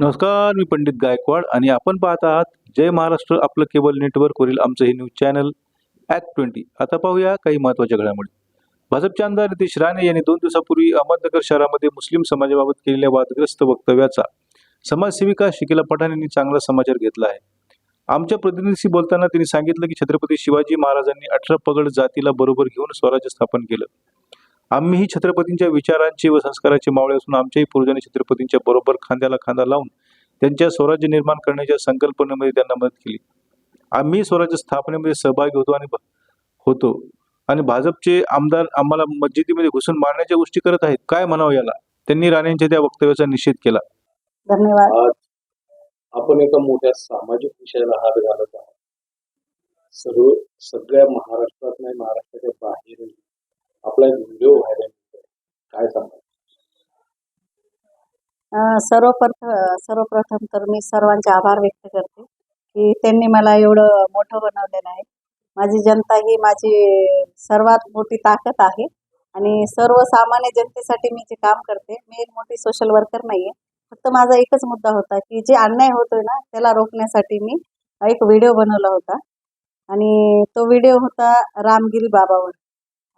नमस्कार मी पंडित गायकवाड आणि आपण पाहत आहात जय महाराष्ट्र आपलं केबल नेटवर्कवरील आमचं हे न्यूज चॅनल ॲक्ट ट्वेंटी आता पाहूया काही महत्त्वाच्या घडामोडी. भाजपचे आमदार नितेश राणे यांनी दोन दिवसापूर्वी अहमदनगर शहरामध्ये मुस्लिम समाजाबाबत केलेल्या वादग्रस्त वक्तव्याचा समाजसेविका शिकिला पठाण यांनी चांगला समाचार घेतला आहे. आमच्या प्रतिनिधीशी बोलताना त्यांनी सांगितलं की छत्रपती शिवाजी महाराजांनी अठरा पगड जातीला बरोबर घेऊन स्वराज्य स्थापन केलं. आम्हीही छत्रपतींच्या विचारांचे व संस्काराचे मावळे असून आमच्याही पूर्वजांनी छत्रपतींच्या बरोबर खांद्याला खांदा लावून त्यांच्या स्वराज्य निर्माण करण्याच्या संकल्पनेमध्ये त्यांना मदत केली. आम्ही स्वराज्य स्थापनेमध्ये सहभागी होतो आणि होतो. आणि भाजपचे आमदार आम्हाला मस्जिदीमध्ये घुसून मारण्याच्या गोष्टी करत आहेत. काय म्हणावं याला? त्यांनी राणेंच्या त्या वक्तव्याचा निषेध केला. धन्यवाद. आज आपण एका मोठ्या सामाजिक विषयाला हात घालत आहात. सर्व सगळ्या महाराष्ट्रात नाही महाराष्ट्राच्या बाहेरही आपला एक व्हिडिओ व्हायरल काय सांगा सर्वप्रथम सर्वप्रथम तर मी सर्वांचे आभार व्यक्त करते की त्यांनी मला एवढं मोठं बनवलेलं आहे. माझी जनता ही माझी सर्वात मोठी ताकद आहे आणि सर्वसामान्य जनतेसाठी मी जे काम करते मी एक मोठी सोशल वर्कर नाही आहे फक्त माझा एकच मुद्दा होता की जे अन्याय होतोय ना त्याला रोखण्यासाठी मी एक व्हिडिओ बनवला होता. आणि तो व्हिडिओ होता रामगिरी बाबावर.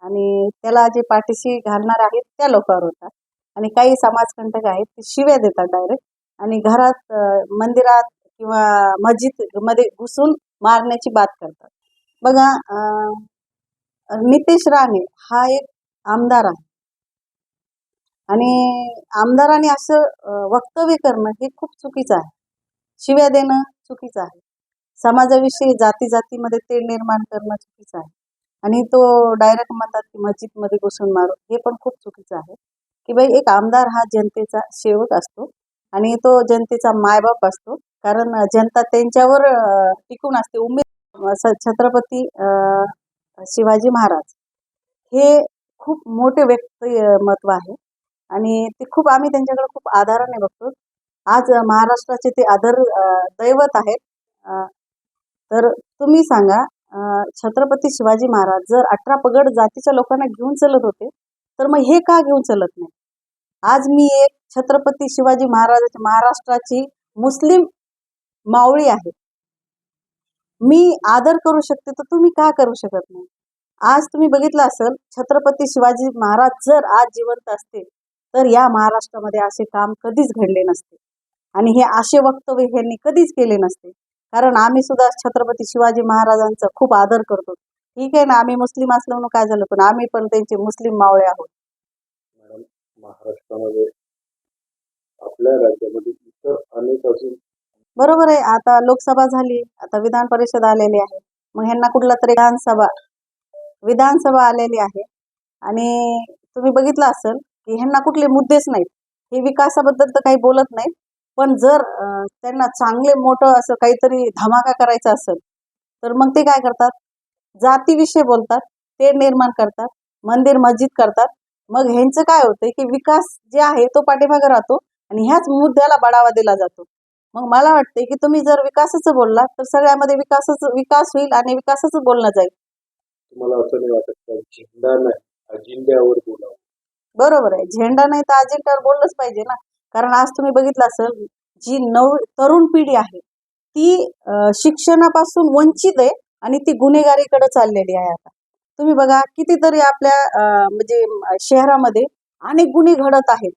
आणि त्याला जे पाठीशी घालणार आहेत त्या लोकांवर होतात आणि काही समाजकंटक आहेत ते शिव्या देतात डायरेक्ट आणि घरात मंदिरात किंवा मस्जिदमध्ये घुसून मारण्याची बात करतात. बघा नितेश राणे हा एक आमदार आहे. आणि आमदाराने असं वक्तव्य करणं हे खूप चुकीचं आहे. शिव्या देणं चुकीचं आहे. समाजाविषयी जाती जातीमध्ये तेढ निर्माण करणं चुकीचं आहे. आणि तो डायरेक्ट म्हणतात की मस्जिदमध्ये घुसून मारू हे पण खूप चुकीचं आहे. की बाई एक आमदार हा जनतेचा सेवक असतो आणि तो जनतेचा मायबाप असतो. कारण जनता त्यांच्यावर टिकून असते. उमेद छत्रपती शिवाजी महाराज हे खूप मोठे व्यक्तिमत्व आहे. आणि ते खूप आम्ही त्यांच्याकडे खूप आधाराने बघतो. आज महाराष्ट्राचे ते आदर दैवत आहेत. तर तुम्ही सांगा छत्रपती शिवाजी महाराज जर अठरा पगड जातीच्या लोकांना घेऊन चलत होते तर मग हे का घेऊन चलत नाही? आज मी एक छत्रपती शिवाजी महाराजाची महाराष्ट्राची मुस्लिम मावळी आहे. मी आदर करू शकते तर तुम्ही का करू शकत नाही? आज तुम्ही बघितलं असेल छत्रपती शिवाजी महाराज जर आज जिवंत असते तर या महाराष्ट्रामध्ये असे काम कधीच घडले नसते. आणि हे असे वक्तव्य ह्यांनी कधीच केले नसते. कारण आम्ही सुद्धा छत्रपती शिवाजी महाराजांचा खूप आदर करतो. ठीक आहे ना आम्ही मुस्लिम असलो म्हणून काय झालं पण आम्ही पण त्यांचे मुस्लिम मावळे आहोत. मॅडम महाराष्ट्रामध्ये आपल्या राज्यामध्ये इतर अनेक अजून बरोबर आहे आता लोकसभा झाली आता विधान परिषद आलेली आहे. मग ह्यांना कुठला तरी विधानसभा विधानसभा आलेली आहे. आणि तुम्ही बघितलं असेल की ह्यांना कुठले मुद्देच नाहीत. हे विकासाबद्दल तर काही बोलत नाहीत. पण जर त्यांना चांगले मोठं असं काहीतरी धमाका करायचा असेल तर मग ते काय करतात? जातीविषयी बोलतात ते निर्माण करतात मंदिर मस्जिद करतात. मग ह्यांचं काय होतंय की विकास जे आहे तो पाठीमागे राहतो आणि ह्याच मुद्द्याला बढावा दिला जातो. मग मला वाटते की तुम्ही जर विकासाचं बोलला तर सगळ्यामध्ये विकासाचं विकास होईल आणि विकासाचं बोलणं जाईल. तुम्हाला असं नाही वाटत झेंडा नाही अजिंड्यावर बोलावं. बरोबर आहे. झेंडा नाही तर अजेंड्यावर बोललंच पाहिजे ना. कारण आज तुम्ही बघितलं असेल जी नव तरुण पिढी आहे ती शिक्षणापासून वंचित आहे आणि ती गुन्हेगारीकडे चाललेली आहे आता. तुम्ही बघा कितीतरी आपल्या म्हणजे शहरामध्ये अनेक गुन्हे घडत आहेत.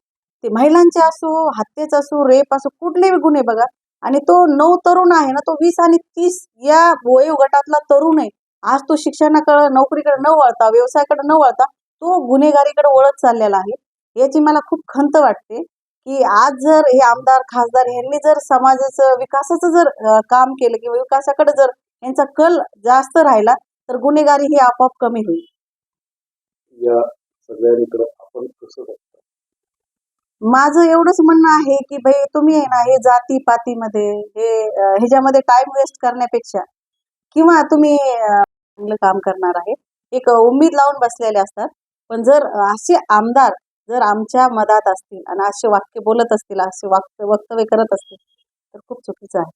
ते महिलांचे असो हत्येच असो रेप असो कुठलेही गुन्हे बघा. आणि तो नऊ तरुण आहे ना तो वीस आणि तीस या वयोगटातला तरुण आहे. आज तो शिक्षणाकडे नोकरीकडे न वळता व्यवसायाकडे न वळता तो गुन्हेगारीकडे वळत चाललेला आहे. याची मला खूप खंत वाटते. की आज जर हे आमदार खासदार यांनी जर समाजाचं विकासाचं जर काम केलं किंवा विकासाकडे जर यांचा कल जास्त राहिला तर गुन्हेगारी ही आपोआप कमी होईल. या सगळ्यांकडे आपण कसं बघता? माझं एवढंच म्हणणं आहे की भाई तुम्ही आहे ना हे जाती पातीमध्ये हे ह्याच्यामध्ये टाइम वेस्ट करण्यापेक्षा किंवा तुम्ही चांगलं काम करणार आहे. एक उमेद लावून बसलेले असतात. पण जर असे आमदार जर आमच्या मधात असतील आणि असे वाक्य बोलत असतील असे वाक्य वक्तव्य करत असतील तर खूप चुकीचं आहे.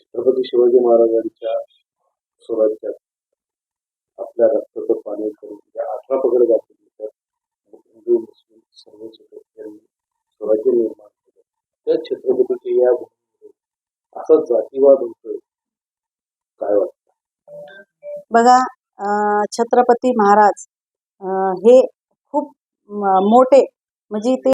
छत्रपती शिवाजी महाराजांच्या स्वराज्यात आपल्या रक्ताचं पाणी करून ज्या अठरा पगड तर हिंदू मुस्लिम सर्वच होते त्यांनी स्वराज्य निर्माण केलं. त्या छत्रपतीची स्त्रिया भूमी असा जातीवाद होतोय काय वाटतं? बघा अं, छत्रपती महाराज हे मोठे. म्हणजे ते